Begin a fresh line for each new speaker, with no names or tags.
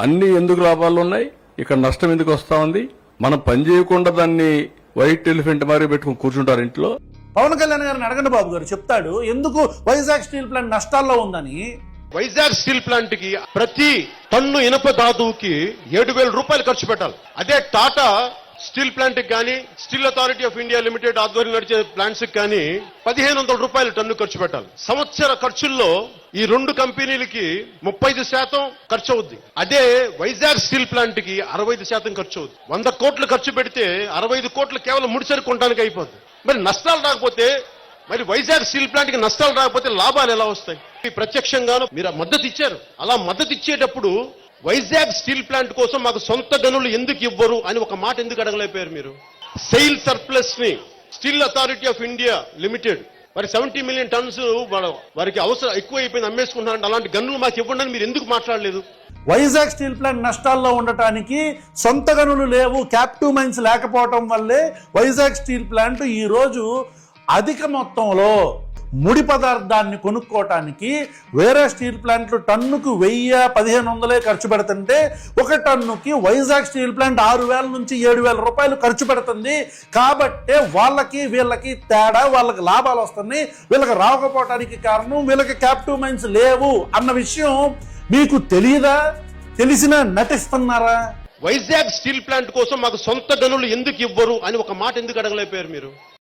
అన్ని ఎందుకు లాభాలు ఉన్నాయి? ఇక్కడ నష్టం ఎందుకు వస్తా ఉంది? మనం పని చేయకుండా దాన్ని వైట్ ఎలిఫెంట్ మరి పెట్టుకుని కూర్చుంటారు ఇంట్లో.
పవన్ కళ్యాణ్ గారిని అడగండి బాబు గారు చెప్తాడు. ఎందుకు వైజాగ్ స్టీల్ ప్లాంట్ నష్టాల్లో ఉందని?
వైజాగ్ స్టీల్ ప్లాంట్కి ప్రతి టన్ను ఇనుప ధాతువుకి ఏడు వేల రూపాయలు ఖర్చు పెట్టాలి. అదే టాటా స్టీల్ ప్లాంట్కి కానీ steel authority of India limited ఆధ్వర్యం నడిచే ప్లాంట్స్కి కానీ పదిహేను వందల రూపాయలు టన్ను ఖర్చు పెట్టాలి. సంవత్సర ఖర్చుల్లో ఈ రెండు కంపెనీలకి ముప్పై ఐదు శాతం ఖర్చు అవుద్ది. అదే వైజాగ్ స్టీల్ ప్లాంట్కి అరవై ఐదు శాతం ఖర్చు అవుద్ది. వంద కోట్లు ఖర్చు పెడితే అరవై ఐదు కోట్లు కేవలం ముడిసరి కొనడానికి అయిపోద్ది. మరి నష్టాలు రాకపోతే మరి వైజాగ్ స్టీల్ ప్లాంట్కి నష్టాలు రాకపోతే లాభాలు ఎలా వస్తాయి? ప్రత్యక్షంగాను మీరు మద్దతు ఇచ్చారు. అలా మద్దతు ఇచ్చేటప్పుడు వైజాగ్ స్టీల్ ప్లాంట్ కోసం మాకు సొంత గనులు ఎందుకు ఇవ్వరు అని ఒక మాట ఎందుకు అడగలేకపోయారు మీరు? SAIL సర్ప్లస్ని steel authority of India limited మరి సెవెంటీ మిలియన్ టన్స్ వారికి అవసరం ఎక్కువ అయిపోయింది అమ్మేసుకుంటున్నారంటే అలాంటి గనులు మాకు ఇవ్వండి అని మీరు ఎందుకు మాట్లాడలేదు?
వైజాగ్ స్టీల్ ప్లాంట్ నష్టాల్లో ఉండటానికి సొంత గనులు లేవు క్యాప్టివ్ మైన్స్ లేకపోవటం వల్లే వైజాగ్ స్టీల్ ప్లాంట్ ఈ రోజు అధిక మొత్తంలో ముడి పదార్థాన్ని కొనుక్కోవటానికి వేరే స్టీల్ ప్లాంట్లు టన్నుకు వెయ్యి పదిహేను వందలే ఖర్చు పెడుతుంటే ఒక టన్నుకి వైజాగ్ స్టీల్ ప్లాంట్ ఆరు వేల నుంచి ఏడు వేల రూపాయలు ఖర్చు పెడుతుంది. కాబట్టే వాళ్ళకి వీళ్ళకి తేడా వాళ్ళకి లాభాలు వస్తున్నాయి. వీళ్ళకి రాకపోవటానికి కారణం వీళ్ళకి క్యాప్టివ్ మైన్స్ లేవు అన్న విషయం మీకు తెలియదా తెలిసినా నటిస్తున్నారా?
వైజాగ్ స్టీల్ ప్లాంట్ కోసం మాకు సొంత గనులు ఎందుకు ఇవ్వరు అని ఒక మాట ఎందుకు అడగలేపారు మీరు?